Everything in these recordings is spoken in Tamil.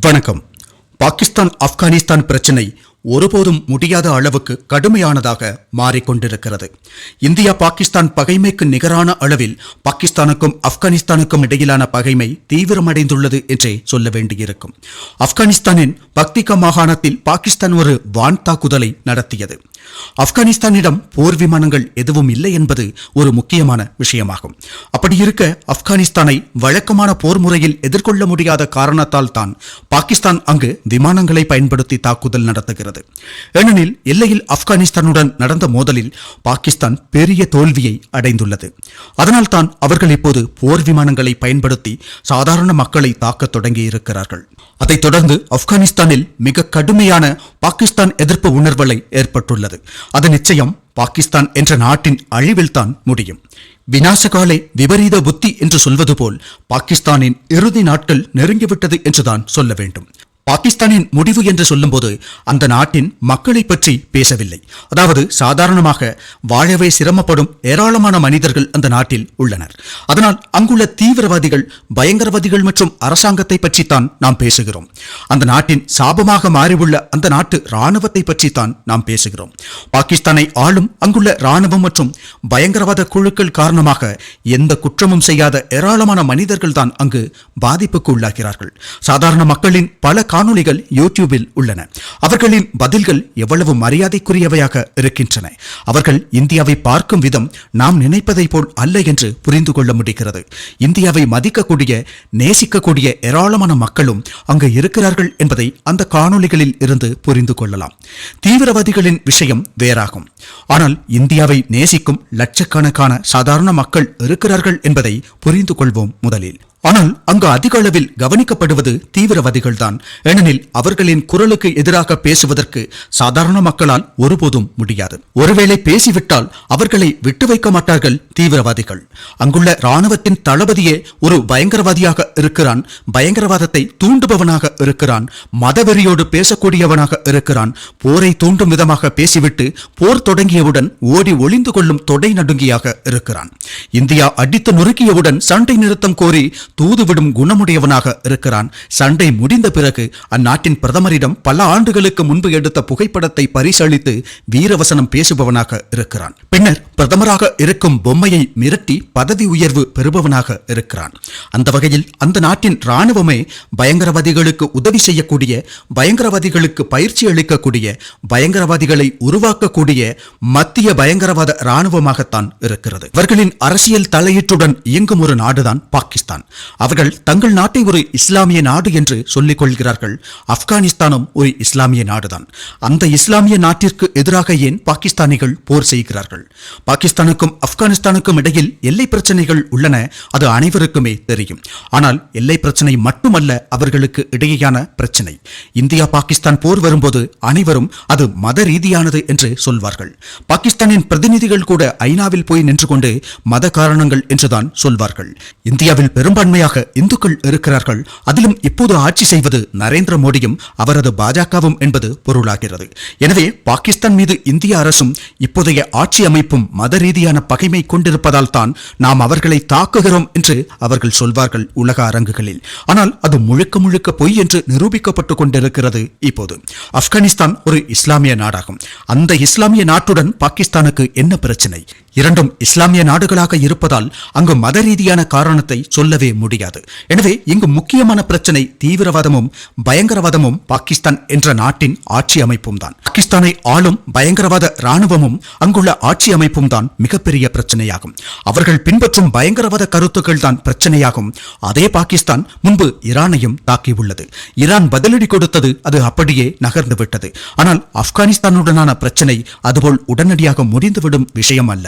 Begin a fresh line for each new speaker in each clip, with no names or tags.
வணக்கம். பாகிஸ்தான் ஆப்கானிஸ்தான் பிரச்சினை ஒருபோதும் முடியாத அளவுக்கு கடுமையானதாக மாறிக்கொண்டிருக்கிறது. இந்தியா பாகிஸ்தான் பகைமைக்கு நிகரான அளவில் பாகிஸ்தானுக்கும் ஆப்கானிஸ்தானுக்கும் இடையிலான பகைமை தீவிரமடைந்துள்ளது என்றே சொல்ல வேண்டியிருக்கும். ஆப்கானிஸ்தானின் பக்திகா மாகாணத்தில் பாகிஸ்தான் ஒரு வான் தாக்குதலை நடத்தியது. ஆப்கானிஸ்தானிடம் போர் விமானங்கள் எதுவும் இல்லை என்பது ஒரு முக்கியமான விஷயமாகும். அப்படி இருக்க ஆப்கானிஸ்தானை வழக்கமான போர் முறையில் எதிர்கொள்ள முடியாத காரணத்தால் தான் பாகிஸ்தான் அங்கு விமானங்களை பயன்படுத்தி தாக்குதல் நடத்துகிறது. ஏனெனில் எல்லையில் ஆப்கானிஸ்தானுடன் நடந்த மோதலில் பாகிஸ்தான் பெரிய தோல்வியை அடைந்துள்ளது. அதனால் தான் அவர்கள் இப்போது போர் விமானங்களை பயன்படுத்தி சாதாரண மக்களை தாக்கத் தொடங்கியிருக்கிறார்கள். அதைத் தொடர்ந்து ஆப்கானிஸ்தானில் மிக கடுமையான பாகிஸ்தான் எதிர்ப்பு உணர்வலை ஏற்பட்டுள்ளது. அது நிச்சயம் பாகிஸ்தான் என்ற நாட்டின் அழிவில்தான் முடியும். வினாசகாலே விபரீத புத்தி என்று சொல்வது போல் பாகிஸ்தானின் இறுதி நாட்கள் நெருங்கிவிட்டது என்றுதான் சொல்ல வேண்டும். பாகிஸ்தானின் முடிவு என்று சொல்லும்போது அந்த நாட்டின் மக்களை பற்றி பேசவில்லை. அதாவது சாதாரணமாக வாழவே சிரமப்படும் ஏராளமான மனிதர்கள் அந்த நாட்டில் உள்ளனர். அதனால் அங்குள்ள தீவிரவாதிகள் பயங்கரவாதிகள் மற்றும் அரசாங்கத்தை பற்றித்தான் நாம் பேசுகிறோம். அந்த நாட்டின் சாபமாக மாறியுள்ள அந்த நாட்டு இராணுவத்தை பற்றித்தான் நாம் பேசுகிறோம். பாகிஸ்தானை ஆளும் அங்குள்ள இராணுவம் மற்றும் பயங்கரவாத குழுக்கள் காரணமாக எந்த குற்றமும் செய்யாத ஏராளமான மனிதர்கள் தான் அங்கு பாதிப்புக்கு உள்ளாகிறார்கள். சாதாரண மக்களின் பல காணொளிகள் யூடியூபில் உள்ளன. அவர்களின் பதில்கள் எவ்வளவு மரியாதைக்குரியவையாக இருக்கின்றன. அவர்கள் இந்தியாவை பார்க்கும் விதம் நாம் நினைப்பதை போல் அல்ல என்று புரிந்து கொள்ள முடிகிறது. இந்தியாவை மதிக்கக்கூடிய நேசிக்கக்கூடிய ஏராளமான மக்களும் அங்கு இருக்கிறார்கள் என்பதை அந்த காணொளிகளில் இருந்து புரிந்து கொள்ளலாம். தீவிரவாதிகளின் விஷயம் வேறாகும். ஆனால் இந்தியாவை நேசிக்கும் லட்சக்கணக்கான சாதாரண மக்கள் இருக்கிறார்கள் என்பதை புரிந்து கொள்வோம் முதலில். ஆனால் அங்கு அதிக அளவில் கவனிக்கப்படுவது தீவிரவாதிகள் தான் ஏனெனில் அவர்களின் குரலுக்கு எதிராக பேசுவதற்கு சாதாரண மக்களால் ஒருபோதும் முடியாது. ஒருவேளை பேசிவிட்டால் அவர்களை விட்டு வைக்க மாட்டார்கள் தீவிரவாதிகள். அங்குள்ள ராணுவத்தின் தளபதியே ஒரு பயங்கரவாதியாக இருக்கிறான். பயங்கரவாதத்தை தூண்டுபவனாக இருக்கிறான். மதவெறியோடு பேசக்கூடியவனாக இருக்கிறான். போரை தூண்டும் விதமாக பேசிவிட்டு போர் தொடங்கியவுடன் ஓடி ஒளிந்து கொள்ளும் தொடை நடுங்கியாக இருக்கிறான். இந்தியா அடித்து நொறுக்கியவுடன் சண்டை நிறுத்தம் கோரி தூதுவிடும் குணமுடையவனாக இருக்கிறான். சண்டை முடிந்த பிறகு அந்நாட்டின் பிரதமரிடம் பல ஆண்டுகளுக்கு முன்பு எடுத்த புகைப்படத்தை பரிசளித்து வீரவசனம் பேசுபவனாக இருக்கிறான். பின்னர் பிரதமராக இருக்கும் பொம்மையை மிரட்டி பதவி உயர்வு பெறுபவனாக இருக்கிறான். அந்த வகையில் அந்த நாட்டின் ராணுவமே பயங்கரவாதிகளுக்கு உதவி செய்யக்கூடிய பயங்கரவாதிகளுக்கு பயிற்சி அளிக்கக்கூடிய பயங்கரவாதிகளை உருவாக்கக்கூடிய மத்திய பயங்கரவாத ராணுவமாகத்தான் இருக்கிறது. இவர்களின் அரசியல் தலையீட்டுடன் இயங்கும் ஒரு நாடுதான் பாகிஸ்தான். அவர்கள் தங்கள் நாட்டை ஒரு இஸ்லாமிய நாடு என்று சொல்லிக் கொள்கிறார்கள். ஆப்கானிஸ்தானும் ஒரு இஸ்லாமிய நாடுதான். அந்த இஸ்லாமிய நாட்டிற்கு எதிராக ஏன் பாகிஸ்தானிகள் போர் செய்கிறார்கள்? பாகிஸ்தானுக்கும் ஆப்கானிஸ்தானுக்கும் இடையில் எல்லை பிரச்சனைகள் உள்ளன அது அனைவருக்குமே தெரியும். ஆனால் எல்லை பிரச்சனை மட்டுமல்ல அவர்களுக்கு இடையேயான பிரச்சனை. இந்தியா பாகிஸ்தான் போர் வரும்போது அனைவரும் அது மத ரீதியானது என்று சொல்வார்கள். பாகிஸ்தானின் பிரதிநிதிகள் கூட ஐநாவில் போய் நின்று கொண்டு மத காரணங்கள் என்றுதான் சொல்வார்கள். இந்தியாவில் பெரும்பான்மை பெரும்பான்மையாக இந்துக்கள் இருக்கிறார்கள் அதிலும் இப்போது ஆட்சி செய்வது நரேந்திர மோடியும் அவரது பாஜகவும் என்பது பொருளாகிறது. எனவே பாகிஸ்தான் மீது இந்திய அரசும் இப்போதைய ஆட்சி அமைப்பும் மத ரீதியான பகைமை கொண்டிருப்பதால் தான் நாம் அவர்களை தாக்குகிறோம் என்று அவர்கள் சொல்வார்கள் உலக அரங்குகளில். ஆனால் அது முழுக்க முழுக்க பொய் என்று நிரூபிக்கப்பட்டு கொண்டிருக்கிறது இப்போது. ஆப்கானிஸ்தான் ஒரு இஸ்லாமிய நாடாகும். அந்த இஸ்லாமிய நாட்டுடன் பாகிஸ்தானுக்கு என்ன பிரச்சனை? இரண்டும் இஸ்லாமிய நாடுகளாக இருப்பதால் அங்கு மத ரீதியான காரணத்தை சொல்லவே முடியாது. எனவே இங்கு முக்கியமான பிரச்சனை தீவிரவாதமும் பயங்கரவாதமும் பாகிஸ்தான் என்ற நாட்டின் ஆட்சி அமைப்பும் தான். பாகிஸ்தானை ஆளும் பயங்கரவாத ராணுவமும் அங்குள்ள ஆட்சி அமைப்பும் தான் மிகப்பெரிய பிரச்சனையாகும். அவர்கள் பின்பற்றும் பயங்கரவாத கருத்துக்கள் தான் பிரச்சனையாகும். அதே பாகிஸ்தான் முன்பு ஈரானையும் தாக்கியுள்ளது. ஈரான் பதிலடி கொடுத்தது அது அப்படியே நகர்ந்து விட்டது. ஆனால் ஆப்கானிஸ்தானுடனான பிரச்சனை அதுபோல் உடனடியாக முடிந்துவிடும் விஷயம் அல்ல.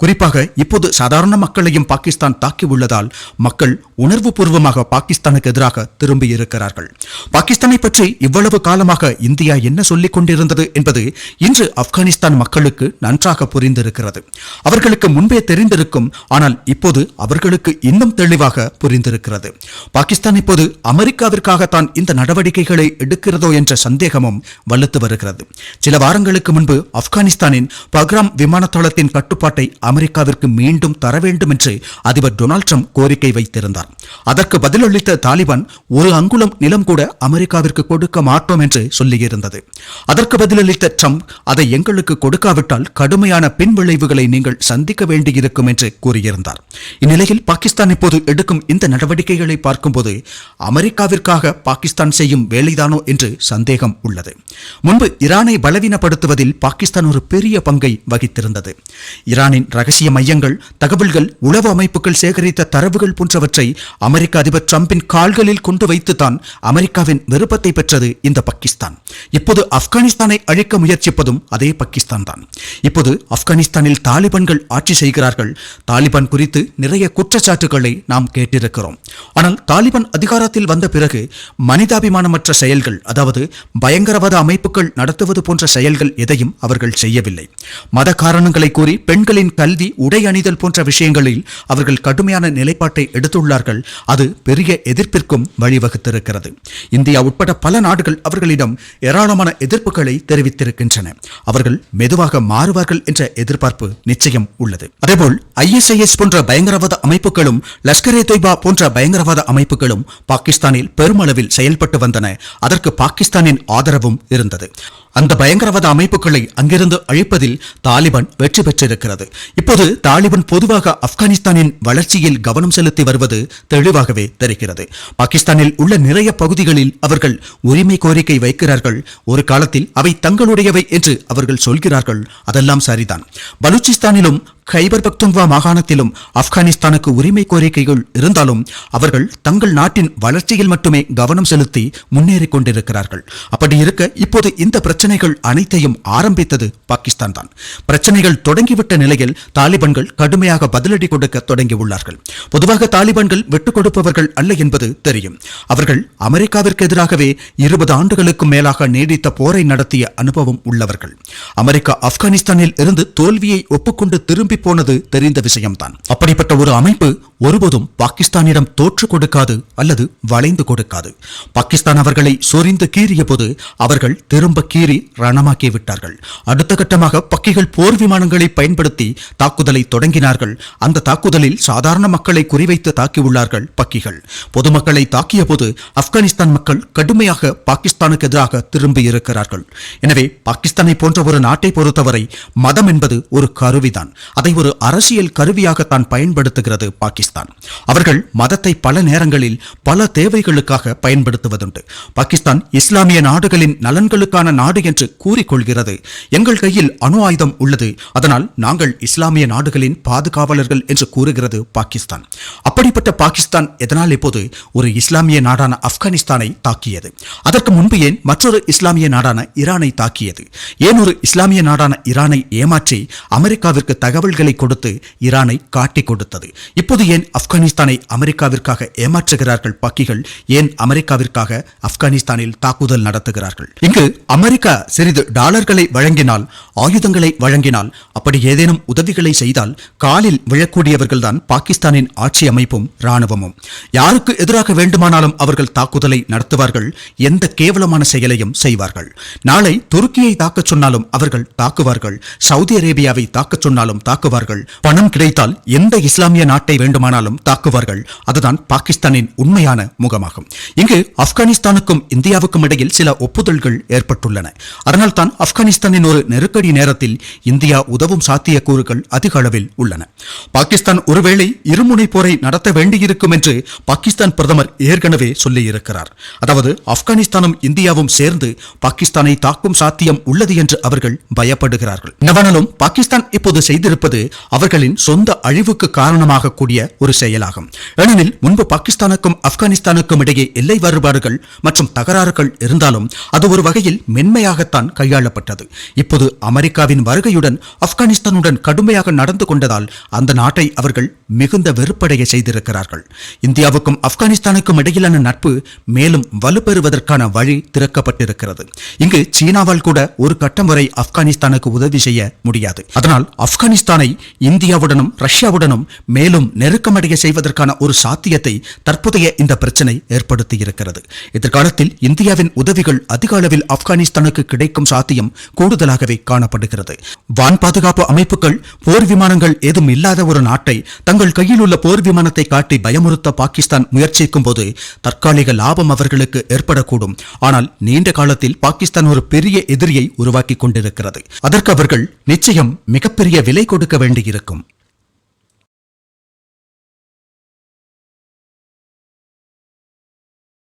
குறிப்பாக இப்போது சாதாரண மக்களையும் பாகிஸ்தான் தாக்கியுள்ளதால் மக்கள் உணர்வுபூர்வமாக பாகிஸ்தானுக்கு எதிராக திரும்பி இருக்கிறார்கள் பாகிஸ்தானை பற்றி இவ்வளவு காலமாக இந்தியா என்ன சொல்லிக் கொண்டிருந்தது என்பது இன்று ஆப்கானிஸ்தான் மக்களுக்கு நன்றாக புரிந்திருக்கிறது. அவர்களுக்கு முன்பே தெரிந்திருக்கும் ஆனால் இப்போது அவர்களுக்கு இன்னும் தெளிவாக புரிந்திருக்கிறது. பாகிஸ்தான் இப்போது அமெரிக்காவிற்காகத்தான் இந்த நடவடிக்கைகளை எடுக்கிறதோ என்ற சந்தேகமும் வலுத்து வருகிறது. சில வாரங்களுக்கு முன்பு ஆப்கானிஸ்தானின் பக்ராம் விமானத்தளத்தின் கட்டுப்பாட்டை அமெரிக்காவிற்கு மீண்டும் தர வேண்டும் என்று அதிபர் டொனால்ட் ட்ரம்ப் கோரிக்கை வைத்திருந்தார். சொன்னார். அதற்கு பதிலளித்த தாலிபான் ஒரு அங்குலம் நிலம் கூட அமெரிக்காவிற்கு கொடுக்க மாட்டோம் என்று சொல்லியிருந்தது. அதற்கு பதிலளித்த ட்ரம்ப் அதை எங்களுக்கு கொடுக்காவிட்டால் கடுமையான பின்விளைவுகளை நீங்கள் சந்திக்க வேண்டியிருக்கும் என்று கூறியிருந்தார். இந்நிலையில் பாகிஸ்தான் இப்போது எடுக்கும் இந்த நடவடிக்கைகளை பார்க்கும்போது அமெரிக்காவிற்காக பாகிஸ்தான் செய்யும் வேலைதானோ என்று சந்தேகம் உள்ளது. முன்பு ஈரானை பலவீனப்படுத்துவதில் பாகிஸ்தான் ஒரு பெரிய பங்கை வகித்திருந்தது. ஈரானின் ரகசிய மையங்கள் தகவல்கள் உளவு அமைப்புகள் சேகரித்த தரவுகள் போன்றவற்றை அமெரிக்க அதிபர் டிரம்பின் கால்களில் கொண்டு வைத்துதான் அமெரிக்காவின் விருப்பத்தை பெற்றது இந்த பாகிஸ்தான். இப்போது ஆப்கானிஸ்தானை அழிக்க முயற்சிப்பதும் அதே பாகிஸ்தான் தான் இப்போது ஆப்கானிஸ்தானில் தாலிபான்கள் ஆட்சி செய்கிறார்கள். தாலிபான் குறித்து நிறைய குற்றச்சாட்டுகளை நாம் கேட்டிருக்கிறோம். ஆனால் தாலிபான் அதிகாரத்தில் வந்த பிறகு மனிதாபிமானமற்ற செயல்கள் அதாவது பயங்கரவாத அமைப்புகள் நடத்துவது போன்ற செயல்கள் எதையும் அவர்கள் செய்யவில்லை. மத காரணங்களை கூறி பெண்களின் கல்வி உடை அணிதல் போன்ற விஷயங்களில் அவர்கள் கடுமையான நிலைப்பாட்டை எடுத்துள்ளார்கள். அது பெரிய எதிர்ப்பிற்கும் வழிவகுத்திருக்கிறது. இந்தியா உட்பட பல நாடுகள் அவர்களிடம் ஏராளமான எதிர்ப்புகளை தெரிவித்திருக்கின்றன. அவர்கள் மெதுவாக மாறுவார்கள் என்ற எதிர்பார்ப்பு நிச்சயம் உள்ளது. அதேபோல் ஐஎஸ்ஐஎஸ் போன்ற பயங்கரவாத அமைப்புகளும் லஷ்கர் ஏ தொய்பா போன்ற பயங்கரவாத அமைப்புகளும் பாகிஸ்தானில் பெருமளவில் செயல்பட்டு வந்தன. அதற்கு பாகிஸ்தானின் ஆதரவும் இருந்தது. அந்த பயங்கரவாத அமைப்புகளை அங்கிருந்து அழிப்பதில் தாலிபான் வெற்றி பெற்றிருக்கிறது. இப்போது தாலிபான் பொதுவாக ஆப்கானிஸ்தானின் வளர்ச்சியில் கவனம் செலுத்தி வருவது தெளிவாகவே தெரிகிறது. பாகிஸ்தானில் உள்ள நிறைய பகுதிகளில் அவர்கள் உரிமை கோரிக்கை வைக்கிறார்கள். ஒரு காலத்தில் அவை தங்களுடையவை என்று அவர்கள் சொல்கிறார்கள். அதெல்லாம் சரிதான். பலூச்சிஸ்தானிலும் கைபர் பக்துங்வா மாகாணத்திலும் ஆப்கானிஸ்தானுக்கு உரிமை கோரிக்கைகள் இருந்தாலும் அவர்கள் தங்கள் நாட்டின் வளர்ச்சியில் மட்டுமே கவனம் செலுத்தி முன்னேறிக் கொண்டிருக்கிறார்கள். அப்படி இருக்க இப்போது இந்த பிரச்சனைகள் அனைத்தையும் ஆரம்பித்தது பாகிஸ்தான் தான். பிரச்சனைகள் தொடங்கிவிட்ட நிலையில் தாலிபான்கள் கடுமையாக பதிலடி கொடுக்க தொடங்கியுள்ளார்கள். பொதுவாக தாலிபான்கள் விட்டுக் கொடுப்பவர்கள் அல்ல என்பது தெரியும். அவர்கள் அமெரிக்காவிற்கு எதிராகவே இருபது ஆண்டுகளுக்கும் மேலாக நீடித்த போரை நடத்திய அனுபவம் உள்ளவர்கள். அமெரிக்கா ஆப்கானிஸ்தானில் இருந்து தோல்வியை ஒப்புக்கொண்டு திரும்பி திருப்பி போனது தெரிந்த விஷயம்தான். அப்படிப்பட்ட ஒரு அமைப்பு ஒருபோதும் பாகிஸ்தானிடம் தோற்று கொடுக்காது அல்லது வளைந்து கொடுக்காது. பாகிஸ்தான் அவர்களை சொரிந்து கீறிய போது அவர்கள் திரும்ப கீறி ரணமாக்கி விட்டார்கள். அடுத்த கட்டமாக பக்கிகள் போர் விமானங்களை பயன்படுத்தி தாக்குதலை தொடங்கினார்கள். அந்த தாக்குதலில் சாதாரண மக்களை குறிவைத்து தாக்கியுள்ளார்கள் பக்கிகள். பொதுமக்களை தாக்கிய போது ஆப்கானிஸ்தான் மக்கள் கடுமையாக பாகிஸ்தானுக்கு எதிராக திரும்பி இருக்கிறார்கள். எனவே பாகிஸ்தானை போன்ற ஒரு நாட்டை பொறுத்தவரை மதம் என்பது ஒரு கருவிதான். அதை ஒரு அரசியல் கருவியாகத்தான் பயன்படுத்துகிறது பாகிஸ்தான். அவர்கள் மதத்தை பல நேரங்களில் பல தேவைகளுக்காக பயன்படுத்துவதுண்டு. பாகிஸ்தான் இஸ்லாமிய நாடுகளின் நலன்களுக்கான நாடு என்று கூறிக்கொள்கிறது. எங்கள் கையில் அணு ஆயுதம் உள்ளது. அதனால் நாங்கள் இஸ்லாமிய நாடுகளின் பாதுகாவலர்கள் என்று கூறுகிறது பாகிஸ்தான். அப்படிப்பட்ட பாகிஸ்தான் எதனால் இப்போது ஒரு இஸ்லாமிய நாடான ஆப்கானிஸ்தானை தாக்கியது? அதற்கு முன்பு ஏன் மற்றொரு இஸ்லாமிய நாடான ஈரானை தாக்கியது? ஏன் ஒரு இஸ்லாமிய நாடான ஈரானை ஏமாற்றி அமெரிக்காவிற்கு தகவல் தகவல்களை கொடுத்து ஈரானை காட்டிக் கொடுத்தது. இப்போது ஏன் ஆப்கானிஸ்தானை அமெரிக்காவிற்காக ஏமாற்றுகிறார்கள் பக்கிகள்? ஏன் அமெரிக்காவிற்காக ஆப்கானிஸ்தானில் தாக்குதல் நடத்துகிறார்கள்? இங்கு அமெரிக்கா சிறிது டாலர்களை வழங்கினால் ஆயுதங்களை வழங்கினால் அப்படி ஏதேனும் உதவிகளை செய்தால் காலில் விழக்கூடியவர்கள்தான் பாகிஸ்தானின் ஆட்சி அமைப்பும் ராணுவமும் யாருக்கு எதிராக வேண்டுமானாலும் அவர்கள் தாக்குதலை நடத்துவார்கள் எந்த கேவலமான செயலையும் செய்வார்கள். நாளை துருக்கியை தாக்கச் சொன்னாலும் அவர்கள் தாக்குவார்கள் சவுதி அரேபியாவை தாக்கச் சொன்னாலும் தாக்குவார்கள். பணம் கிடைத்தால் எந்த இஸ்லாமிய நாட்டை வேண்டுமானாலும் தாக்குவார்கள். அதுதான் பாகிஸ்தானின் உண்மையான முகமாகும். இங்கு ஆப்கானிஸ்தானுக்கும் இந்தியாவுக்கும் இடையில் சில ஒப்புதல்கள் ஏற்பட்டுள்ளன. அதனால் தான் ஆப்கானிஸ்தானின் ஒரு நெருக்கடி நேரத்தில் இந்தியா உதவும் சாத்தியக்கூறுகள் அதிக அளவில் உள்ளன. பாகிஸ்தான் ஒருவேளை இருமுனை போரை நடத்த வேண்டியிருக்கும் என்று பாகிஸ்தான் பிரதமர் ஏற்கனவே சொல்லியிருக்கிறார். அதாவது ஆப்கானிஸ்தானும் இந்தியாவும் சேர்ந்து பாகிஸ்தானை தாக்கும் சாத்தியம் உள்ளது என்று அவர்கள் பயப்படுகிறார்கள். நவனலும் பாகிஸ்தான் இப்போது செய்திருப்பது என்பது அவர்களின் சொந்த அழிவுக்கு காரணமாக கூடிய ஒரு செயலாகும். ஏனெனில் முன்பு பாகிஸ்தானுக்கும் ஆப்கானிஸ்தானுக்கும் இடையே எல்லை வேறுபாடுகள் மற்றும் தகராறுகள் இருந்தாலும் அது ஒரு வகையில் மென்மையாகத்தான் கையாளப்பட்டது. இப்போது அமெரிக்காவின் வருகையுடன் ஆப்கானிஸ்தானுடன் கடுமையாக நடந்து கொண்டதால் அந்த நாட்டை அவர்கள் மிகுந்த வெறுப்படைய செய்திருக்கிறார்கள். இந்தியாவுக்கும் ஆப்கானிஸ்தானுக்கும் இடையிலான நட்பு மேலும் வலுப்பெறுவதற்கான வழி திறக்கப்பட்டிருக்கிறது. இங்கு சீனாவால் கூட ஒரு கட்டம் வரை ஆப்கானிஸ்தானுக்கு உதவி செய்ய முடியாது. அதனால் ஆப்கானிஸ்தானை பாகிஸ்தானை இந்தியாவுடனும் ரஷ்யாவுடனும் மேலும் நெருக்கமடைய செய்வதற்கான ஒரு சாத்தியத்தை தற்போதைய இந்த பிரச்சனை ஏற்படுத்தியிருக்கிறது. எதிர்காலத்தில் இந்தியாவின் உதவிகள் அதிக அளவில் ஆப்கானிஸ்தானுக்கு கிடைக்கும் சாத்தியம் கூடுதலாகவே காணப்படுகிறது. வான் பாதுகாப்பு அமைப்புகள் போர் விமானங்கள் ஏதும் இல்லாத ஒரு நாட்டை தங்கள் கையில் உள்ள போர் விமானத்தை காட்டி பயமுறுத்த பாகிஸ்தான் முயற்சிக்கும் போது தற்காலிக லாபம் அவர்களுக்கு ஏற்படக்கூடும். ஆனால் நீண்ட காலத்தில் பாகிஸ்தான் ஒரு பெரிய எதிரியை உருவாக்கி கொண்டிருக்கிறது. அதற்கு அவர்கள் நிச்சயம் மிகப்பெரிய விலை கொடுக்க வேண்டியிருக்கும்.